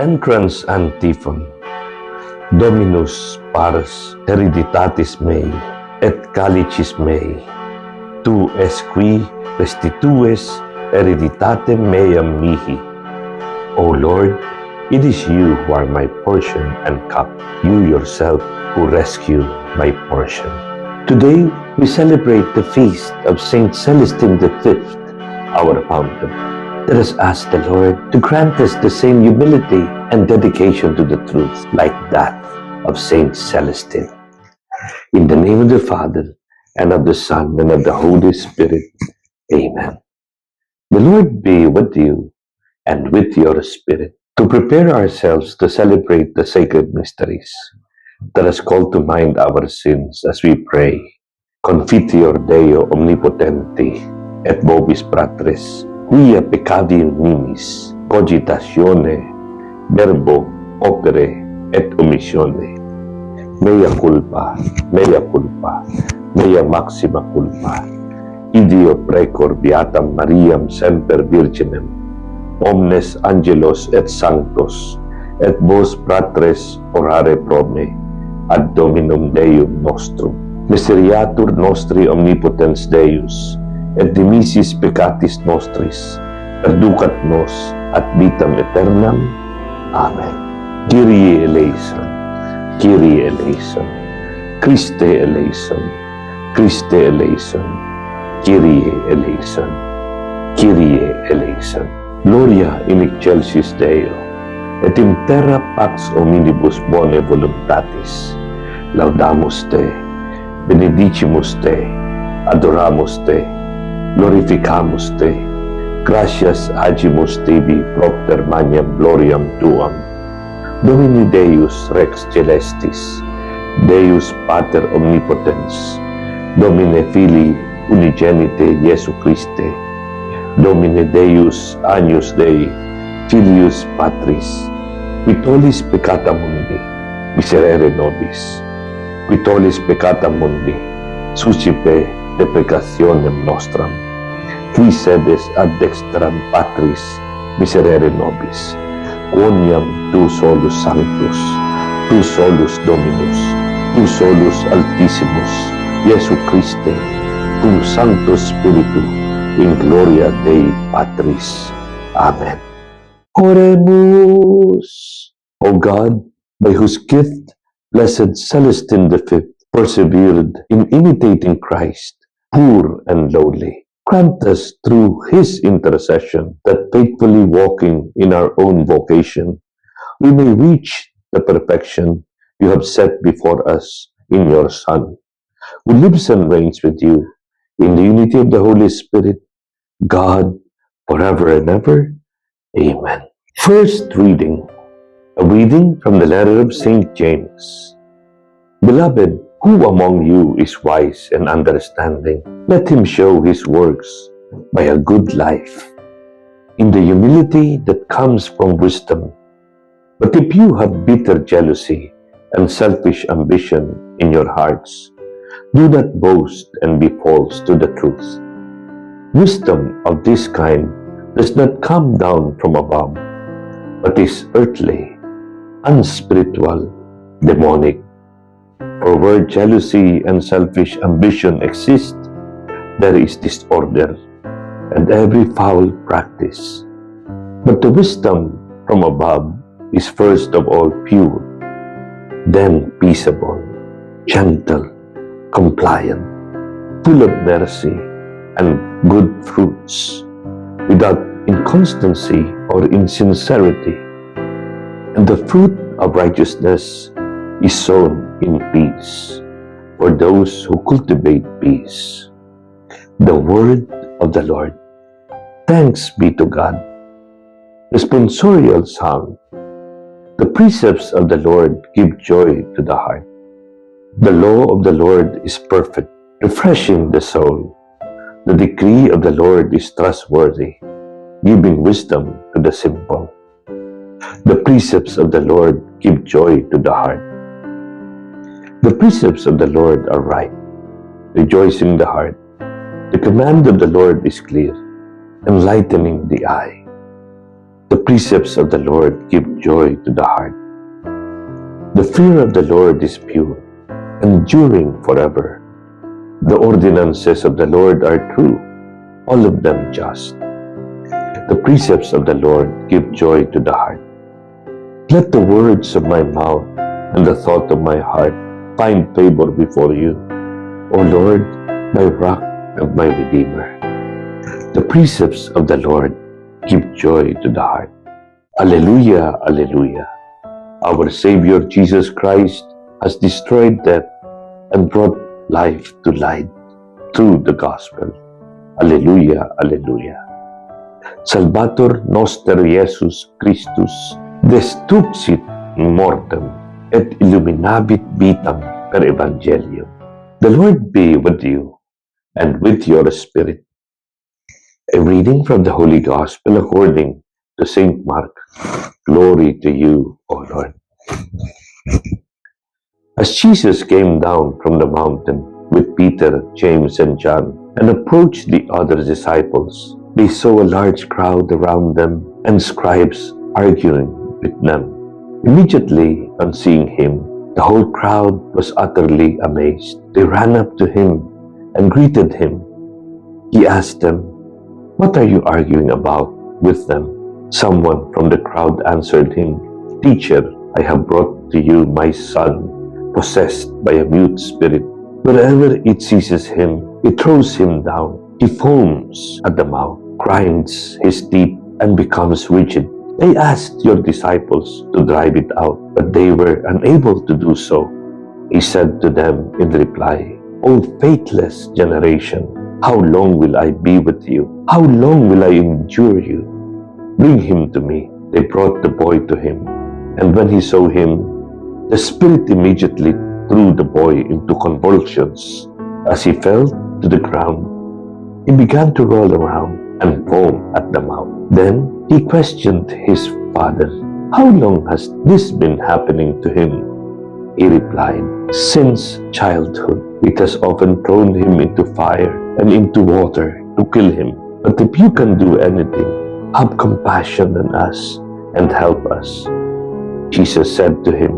Entrance Antiphon Dominus pars hereditatis mei et calicis mei tu es qui restitues hereditatem meam mihi O Lord, it is you who are my portion and cup, you yourself who rescue my portion. Today, we celebrate the feast of Saint Celestine V, our founder. Let us ask the Lord to grant us the same humility and dedication to the truth like that of Saint Celestine. In the name of the Father, and of the Son, and of the Holy Spirit. Amen. The Lord be with you and with your spirit. To prepare ourselves to celebrate the sacred mysteries, let us call to mind our sins as we pray. Confiteor Deo omnipotenti, et vobis fratres, quia peccadi nimis cogitatione verbo opere et omissione mea culpa mea culpa mea maxima culpa. Idio precor beatam mariam semper virginem omnes angelos et sanctos et vos fratres orare pro me ad dominum deum nostrum. Miseriatur nostri omnipotens deus et dimissis peccatis nostris, perducat nos ad vitam aeternam. Amen. Kyrie eleison, Kyrie eleison, Christe eleison, Christe eleison, Kyrie eleison, Kyrie eleison. Gloria in excelsis Deo, et in terra pax hominibus bone voluntatis. Laudamus Te, benedicimus Te, adoramus Te, glorificamus Te, gratias agimus Tibi propter magnam gloriam Tuam. Domini Deus Rex Celestis, Deus Pater Omnipotens, Domine Filii Unigenite Iesu Christe, Domine Deus Agnus Dei, Filius Patris, qui tollis peccata mundi, miserere nobis, qui tollis peccata mundi, suscipe deprecationem nostram, qui sedes ad dextram Patris, miserere nobis, quoniam tu solus sanctus, tu solus Dominus, tu solus Altissimus, Iesu Christe, tu Sanctus Spiritu, in gloria Dei Patris. Amen. Oremus! O God, by whose gift Blessed Celestine V persevered in imitating Christ, poor and lowly, grant us through his intercession that faithfully walking in our own vocation, we may reach the perfection you have set before us in your Son, who lives and reigns with you in the unity of the Holy Spirit, God, forever and ever. Amen. First reading, a reading from the letter of St. James. Beloved, who among you is wise and understanding? Let him show his works by a good life, in the humility that comes from wisdom. But if you have bitter jealousy and selfish ambition in your hearts, do not boast and be false to the truth. Wisdom of this kind does not come down from above, but is earthly, unspiritual, demonic. For where jealousy and selfish ambition exist, there is disorder and every foul practice. But the wisdom from above is first of all pure, then peaceable, gentle, compliant, full of mercy and good fruits, without inconstancy or insincerity. And the fruit of righteousness is sown in peace for those who cultivate peace. The word of the Lord. Thanks be to God. Responsorial Psalm. The precepts of the Lord give joy to the heart. The law of the Lord is perfect, refreshing the soul. The decree of the Lord is trustworthy, giving wisdom to the simple. The precepts of the Lord give joy to the heart. The precepts of the Lord are right, rejoicing the heart. The command of the Lord is clear, enlightening the eye. The precepts of the Lord give joy to the heart. The fear of the Lord is pure, enduring forever. The ordinances of the Lord are true, all of them just. The precepts of the Lord give joy to the heart. Let the words of my mouth and the thought of my heart find favor before you, O Lord, my rock and my redeemer. The precepts of the Lord give joy to the heart. Alleluia, Alleluia. Our Savior Jesus Christ has destroyed death and brought life to light through the gospel. Alleluia, Alleluia. Salvator noster Jesus Christus destruxit mortem et illuminabit vitam per evangelium. The Lord be with you and with your spirit. A reading from the Holy Gospel according to St. Mark. Glory to you, O Lord. As Jesus came down from the mountain with Peter, James, and John and approached the other disciples, they saw a large crowd around them and scribes arguing with them. Immediately, on seeing him, the whole crowd was utterly amazed. They ran up to him and greeted him. He asked them, What are you arguing about with them? Someone from the crowd answered him, Teacher, I have brought to you my son, possessed by a mute spirit. Wherever it seizes him, it throws him down. He foams at the mouth, grinds his teeth, and becomes rigid. They asked your disciples to drive it out, but they were unable to do so. He said to them in reply, O faithless generation, how long will I be with you? How long will I endure you? Bring him to me. They brought the boy to him, and when he saw him, the spirit immediately threw the boy into convulsions. As he fell to the ground, he began to roll around and foam at the mouth. Then he questioned his father, How long has this been happening to him? He replied, Since childhood, it has often thrown him into fire and into water to kill him. But if you can do anything, have compassion on us and help us. Jesus said to him,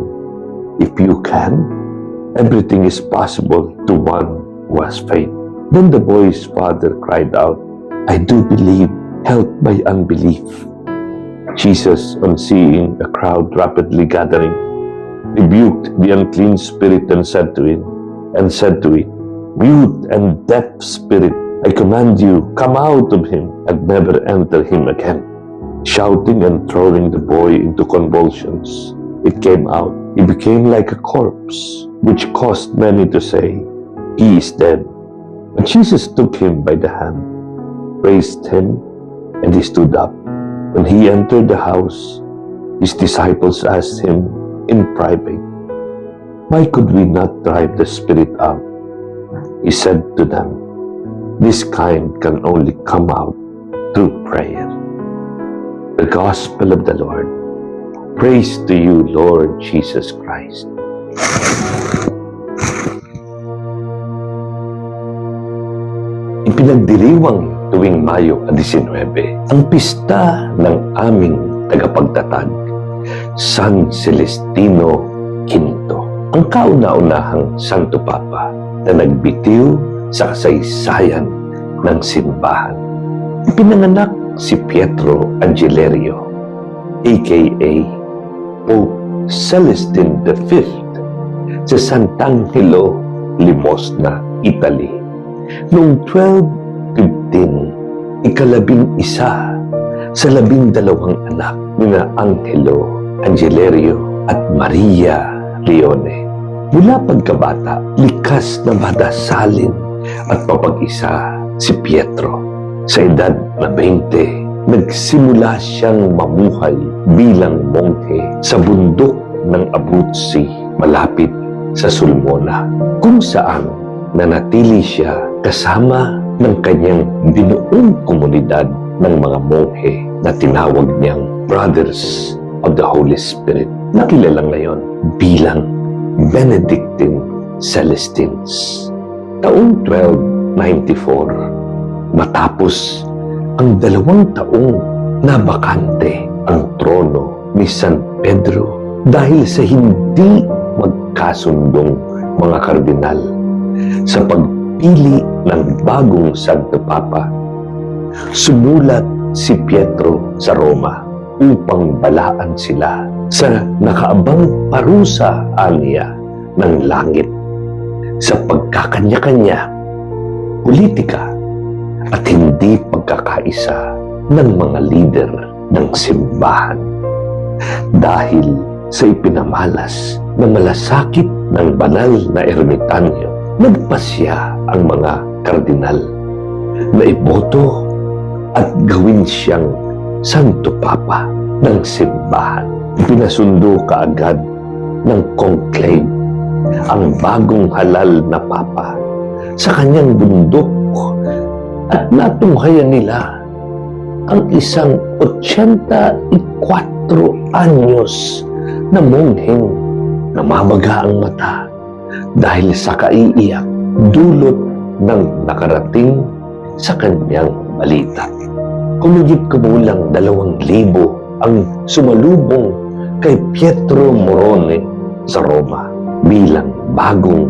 If you can, everything is possible to one who has faith. Then the boy's father cried out, I do believe, help by unbelief. Jesus, on seeing a crowd rapidly gathering, rebuked the unclean spirit and said to it, and said to it, Mute and deaf spirit, I command you, come out of him and never enter him again. Shouting and throwing the boy into convulsions, it came out. He became like a corpse, which caused many to say, He is dead. But Jesus took him by the hand, raised him, and he stood up. When he entered the house, his disciples asked him in private, Why could we not drive the spirit out? He said to them, This kind can only come out through prayer. The Gospel of the Lord. Praise to you, Lord Jesus Christ. Ipinagdiriwang tuwing Mayo 19 ang pista ng aming tagapagtatag, San Celestino V, ang kauna-unahang Santo Papa na nagbitiw sa kasaysayan ng simbahan. Ipinanganak si Pietro Angelerio, aka Pope Celestine V, sa Sant'Angelo, Limosna, Italy, noong 1215, ikalabing isa sa labing dalawang anak ni na Angelo Angelerio at Maria Leone. Mula pagkabata, likas na madasalin at mapag-isa si Pietro. Sa edad na 20, nagsimula siyang mamuhay bilang monghe sa bundok ng Abruzzi malapit sa Sulmona, kung saan nanatili siya kasama ng kanyang binuong komunidad ng mga monghe na tinawag niyang Brothers of the Holy Spirit. Nakilala ngayon bilang Benedictine Celestines. Taong 1294, matapos ang dalawang taong na bakante ang trono ni San Pedro dahil sa hindi magkasundong mga kardinal sa pagpili ng bagong Santo Papa. Sumulat si Pietro sa Roma upang balaan sila sa nakaabang parusa aniya ng langit sa pagkakanya-kanya, politika at hindi pagkakaisa ng mga lider ng simbahan dahil sa ipinamalas na malasakit ng banal na ermitanyo, nagpasya ang mga kardinal na iboto at gawin siyang Santo Papa ng simbahan. Pinasundo kaagad ng conclave ang bagong halal na Papa sa kanyang bundok at natunghayan nila ang isang 84 anyos na mongheng namamaga ang mata dahil sa kaiiyak dulot ng nakarating sa kanyang balita. Kumigit kumulang dalawang libo ang sumalubong kay Pietro Morone sa Roma bilang bagong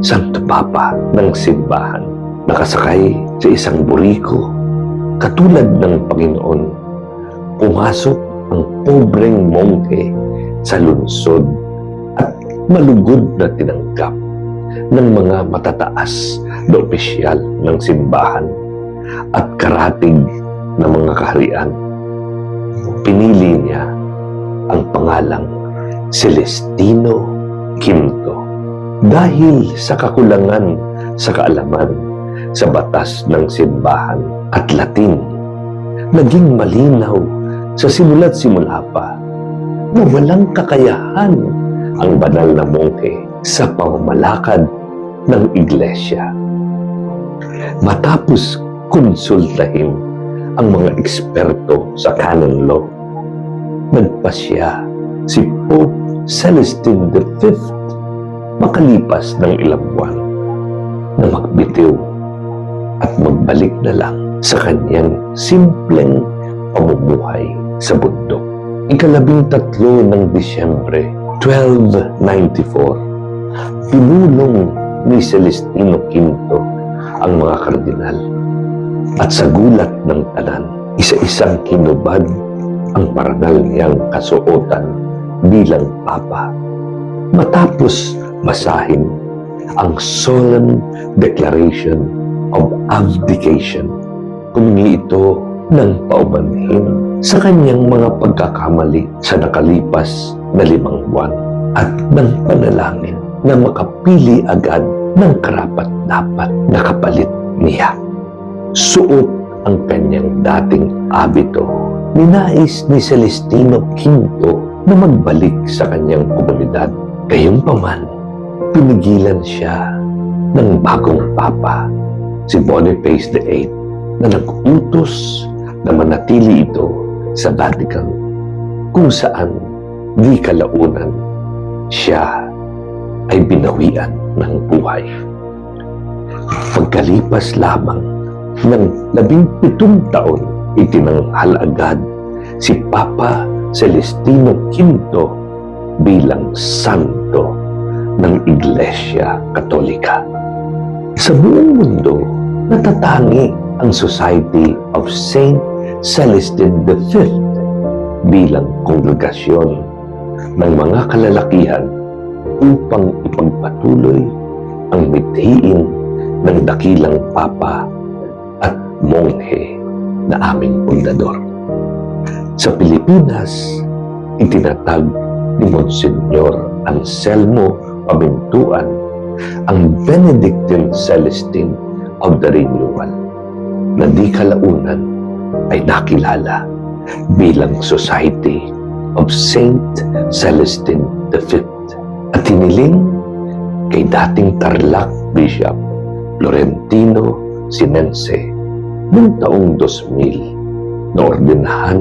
Santo Papa ng simbahan. Nakasakay sa isang buriko katulad ng Panginoon. Pumasok ang pobreng mongke sa lungsod at malugod na tinanggap ng mga matataas na opisyal ng simbahan at karatig ng mga kaharian. Pinili niya ang pangalang Celestino Quinto dahil sa kakulangan sa kaalaman sa batas ng simbahan at Latin. Naging malinaw sa simula't simula pa na walang kakayahan ang banal na mongke sa pamamalakad ng iglesia. Matapos konsultahin ang mga eksperto sa canon law, nagpasya si Pope Celestine V makalipas ng ilang buwan na magbitiw at magbalik na lang sa kanyang simpleng pamumuhay sa bundok. Ikalabing tatlo ng Disyembre 1294, pinulong ni Celestino V ang mga kardinal at sa gulat ng tanan, isa-isang kinubad ang parangal niyang kasuotan bilang papa. Matapos basahin ang solemn declaration of abdication, kumingi ito ng paumanhin sa kanyang mga pagkakamali sa nakalipas na limang buwan at ng panalangin na makapili agad ng karapat-dapat na kapalit niya. Suot ang kanyang dating abito. Ninais ni Celestino V na magbalik sa kanyang komunidad. Gayunpaman, pinigilan siya ng bagong papa, si Boniface VIII, na nag-utos na manatili ito sa Vatican kung saan di kalaunan siya ay binawian ng buhay. Pagkalipas lamang ng labing pitong taon, itinanghal agad si Papa Celestino V bilang santo ng Iglesia Katolika. Sa buong mundo, natatangi ang Society of Saint Celestine V bilang kongregasyon ng mga kalalakihan upang ipagpatuloy ang mithiin ng dakilang papa at monghe na aming pundador. Sa Pilipinas, itinatag ni Monsignor Anselmo Pamintuan ang Benedictine Celestine of the Renewal na di kalaunan ay nakilala bilang Society of Saint Celestine V at tiniling kay dating Tarlac Bishop Florentino Sinense noong taong 2000 na ordinahan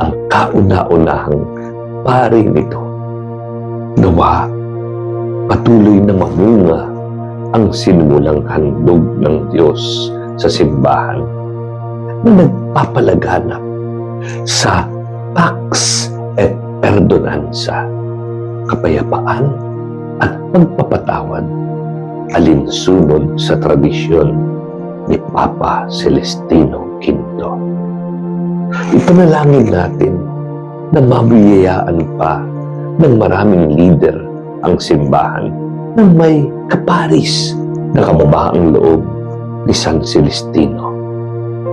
ang kauna-unahang pari nito. Nawa, patuloy na mamunga ang sinimulang handog ng Diyos sa simbahan na nagpapalaganap sa pax et perdonanza, kapayapaan at pagpapatawad alinsunod sa tradisyon ni Papa Celestino V. Ipanalangin natin na mabiyayaan pa ng maraming leader ang simbahan na may kaparis na kababaang loob ni San Celestino.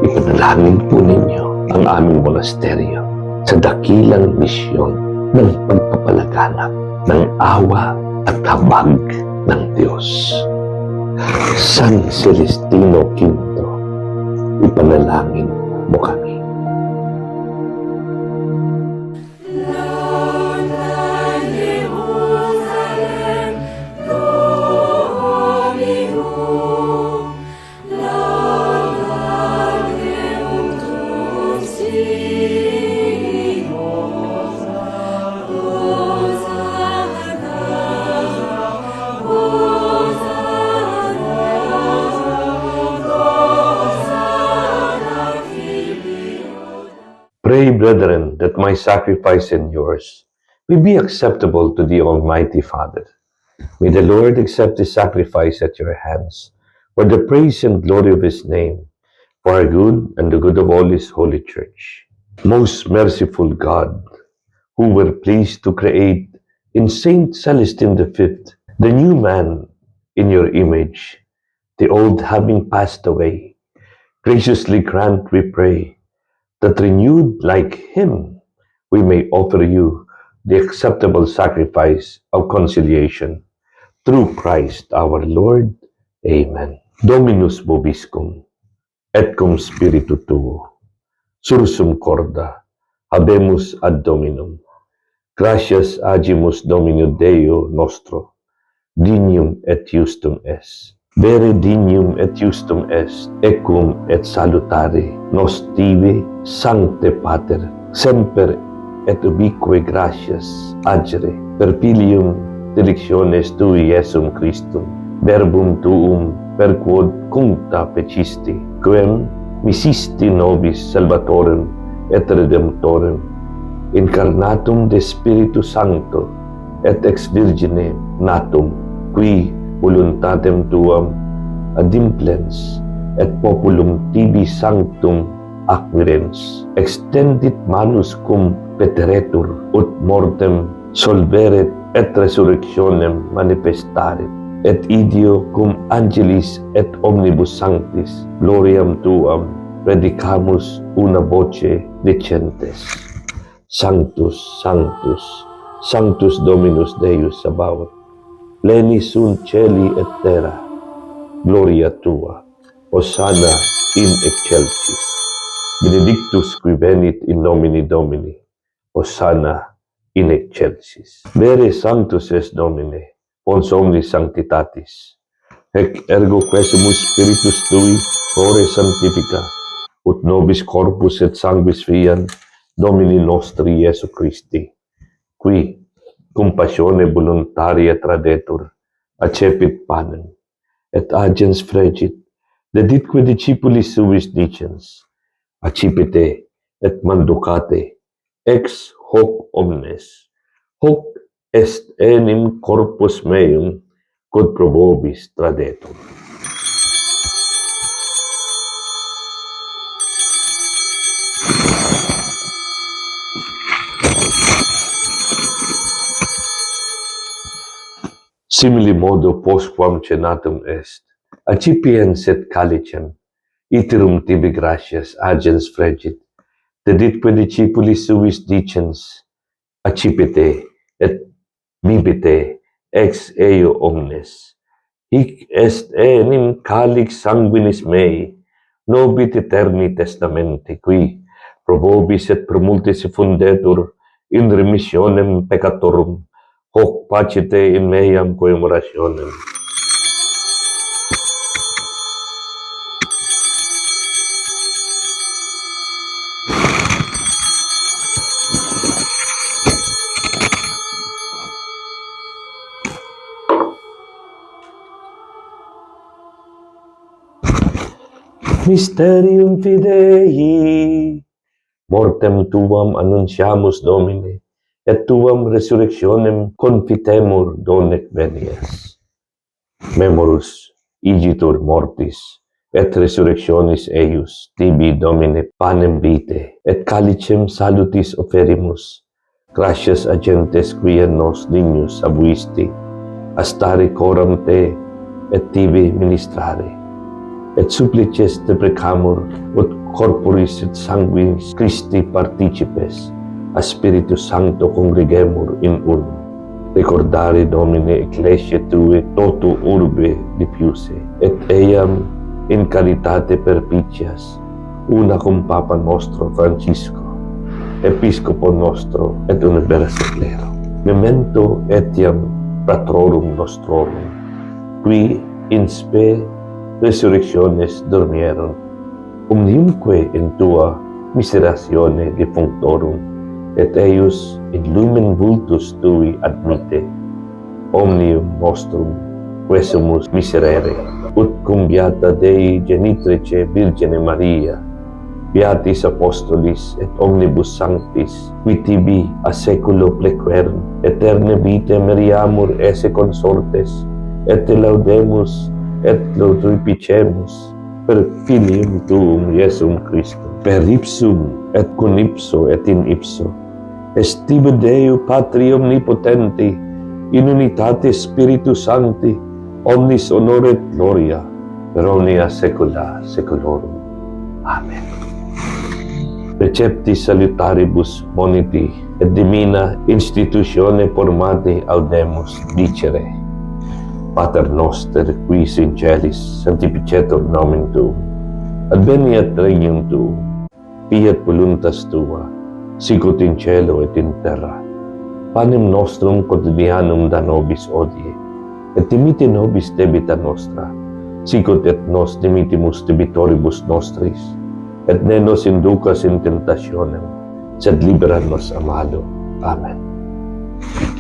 Ipanalangin po ninyo ang aming monasteryo sa dakilang misyon ng pagpapalaganap ng awa at habag ng Diyos. San Celestino V, ipanalangin mo kami. Brethren, that my sacrifice and yours may be acceptable to the Almighty Father. May the Lord accept the sacrifice at your hands for the praise and glory of his name, for our good and the good of all his holy church. Most merciful God, who were pleased to create in Saint Celestine V the new man in your image, the old having passed away, graciously grant, we pray, that renewed like him, we may offer you the acceptable sacrifice of conciliation through Christ our Lord. Amen. Dominus vobiscum, et cum spiritu tuo, sursum corda, habemus ad Dominum. Gratias agimus Domino Deo nostro, dignum et justum est. Vere dignum et justum est, ecum et salutare nos tibi, Sancte Pater, semper et ubique gratias agere, per filium delictiones tui Iesum Christum, verbum tuum per quod cuncta fecisti, quem misisti nobis salvatorem et redemptorem, incarnatum de Spiritu Sancto et ex Virgine natum, qui voluntatem tuam adimplens et populum tibi sanctum acquirens extendit manus cum peteretur ut mortem solveret et resurrectionem manifestaret et idio cum angelis et omnibus sanctis gloriam tuam predicamus una voce decentes. Sanctus Sanctus Sanctus Dominus Deus Sabaoth Leni sunt celi et terra, gloria tua, Hosanna in excelsis. Benedictus qui venit in nomine Domini, Hosanna in excelsis. Vere sanctus est Domine, pons omnis sanctitatis. Hec ergo quesumus spiritus tui ore sanctifica, ut nobis corpus et sanguis fian Domini nostri Iesu Christi, qui compassione voluntaria tradetur, accepit panem, et agens fregit, deditque discipulis suis dicens, accipite et manducate, ex hoc omnes, hoc est enim corpus meum, quod pro vobis tradetur. simili modo postquam cenatum est, accipien sed calicem, iterum tibi gratias agens fregit, deditque discipulis suis dicens, accipite et bibite ex eo omnes. Hic est enim calix sanguinis mei, nobit eterni testamenti, qui pro vobis et pro multis fundetur in remissionem peccatorum, hoc pace te in meiam coemorationem. Mysterium fidei, mortem tuam annunciamus Domine, et tuam resurrectionem confitemur donec venias. Memorus igitur mortis, et resurrectionis eius, tibi Domine panem vitae, et calicem salutis oferimus, gratias agentes quia nos dignus abuisti, astare coram te, et tibi ministrare. Et supplices deprecamur, ut corporis et sanguinis Christi participes, a Spiritus Sancto congregemur in unum. Recordare Domine Ecclesia Tue toto urbe diffuse, et eiam in caritate perpicias, una cum Papa nostro Francisco, Episcopo nostro et universalero. Memento etiam patrorum nostrorum, qui in spe resurrectiones dormieron, omniumque in tua miseratione defunctorum, et eius in lumen vultus tui admite, omnium nostrum quesumus miserere, ut cum beata Dei genitrice Virgine Maria, beatis apostolis et omnibus sanctis, qui tibi a seculo plequerum, eterne vitae meriamur esse consortes, et te laudemus et glorificemus per filium tuum Iesum Christum, per ipsum et con ipso et in ipso, estibe Deo Patri Omnipotenti, in unitate Spiritus Sancti, omnis honor et gloria, per omnia secula seculorum. Amen. Recepti salutaribus moniti, et divina institutione formati audemus dicere, Pater noster, quis in celis, sanctificetur nomen tuum, adveniat regnum tuum, fiat voluntas tua, sicut in cielo et in terra. Panem nostrum quotidianum da nobis odie, et dimite nobis debita nostra, sicut et nos dimitimus debitoribus nostris, et ne nos inducas in tentationem, sed libera nos a malo. Amen.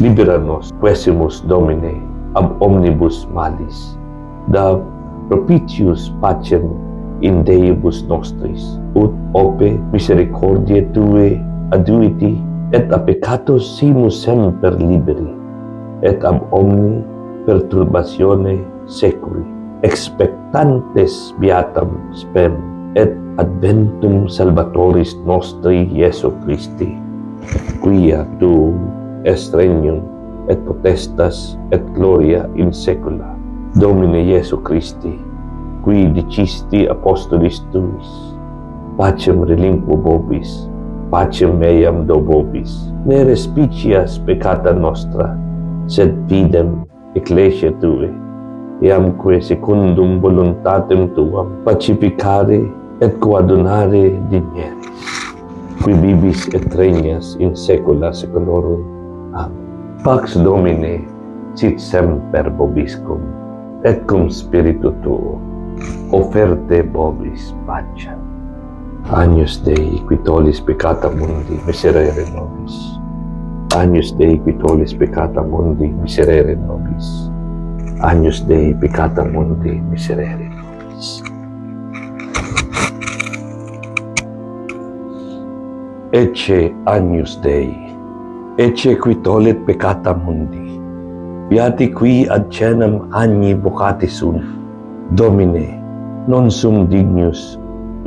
Libera nos, quesimus Domine, ab omnibus malis, da propitius pacem in Deibus nostris, ut ope misericordiae Tue aduiti, et a peccatos simus semper liberi, et ab omni perturbatione seculi, expectantes beatam spem, et adventum salvatoris nostri Iesu Christi, quia tuum est regnum et potestas et gloria in secula. Domine Iesu Christi, qui dicisti apostolis tuis, pacem relinquo vobis, pacem meam dobobis. Ne respicias peccata nostra, sed fidem ecclesia Tue, eamque secundum voluntatem Tuam pacificare et coadunare dinieris, qui vivis et regnas in saecula saeculorum. Amen. Pax Domine, sit semper vobiscum, et cum spiritu tuo, offerte vobis pacem. Agnus Dei, qui tollis peccata mundi, miserere nobis. Agnus Dei, qui tollis peccata mundi, miserere nobis. Agnus Dei, peccata mundi, miserere nobis. Ecce Agnus Dei, ecce qui tollit peccata mundi, beati qui ad cenam agni vocati sunt, Domine, non sum dignus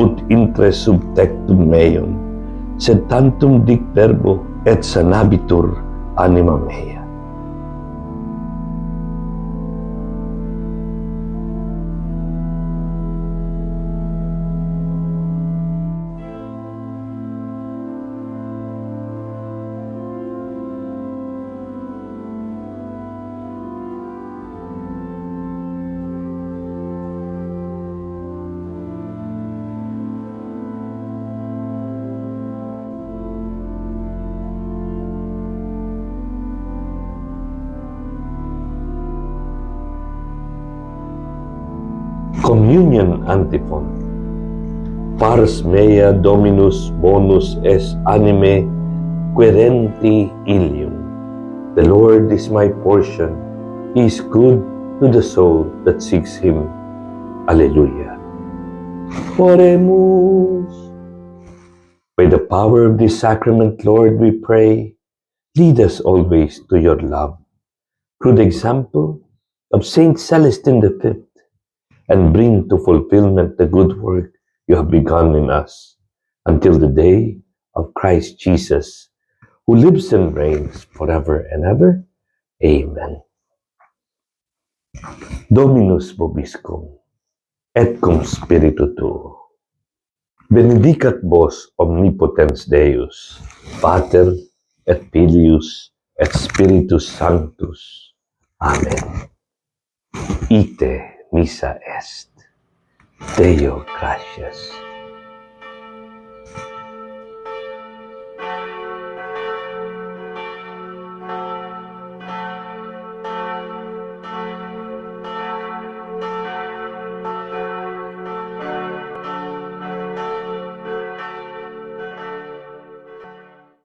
ut intre sub tectum meum, sed tantum dic verbo et sanabitur anima mea. Communion Antiphon Pars mea Dominus bonus es anime querenti ilium. The Lord is my portion. He is good to the soul that seeks Him. Alleluia. Oremus. By the power of this sacrament, Lord, we pray, lead us always to your love. Through the example of Saint Celestine V, and bring to fulfillment the good work you have begun in us until the day of Christ Jesus, who lives and reigns forever and ever. Amen. Dominus vobiscum, et cum spiritu tuo. Benedicat vos omnipotens Deus, Pater et Filius et Spiritus Sanctus. Amen. Ite missa est. Deo gratias.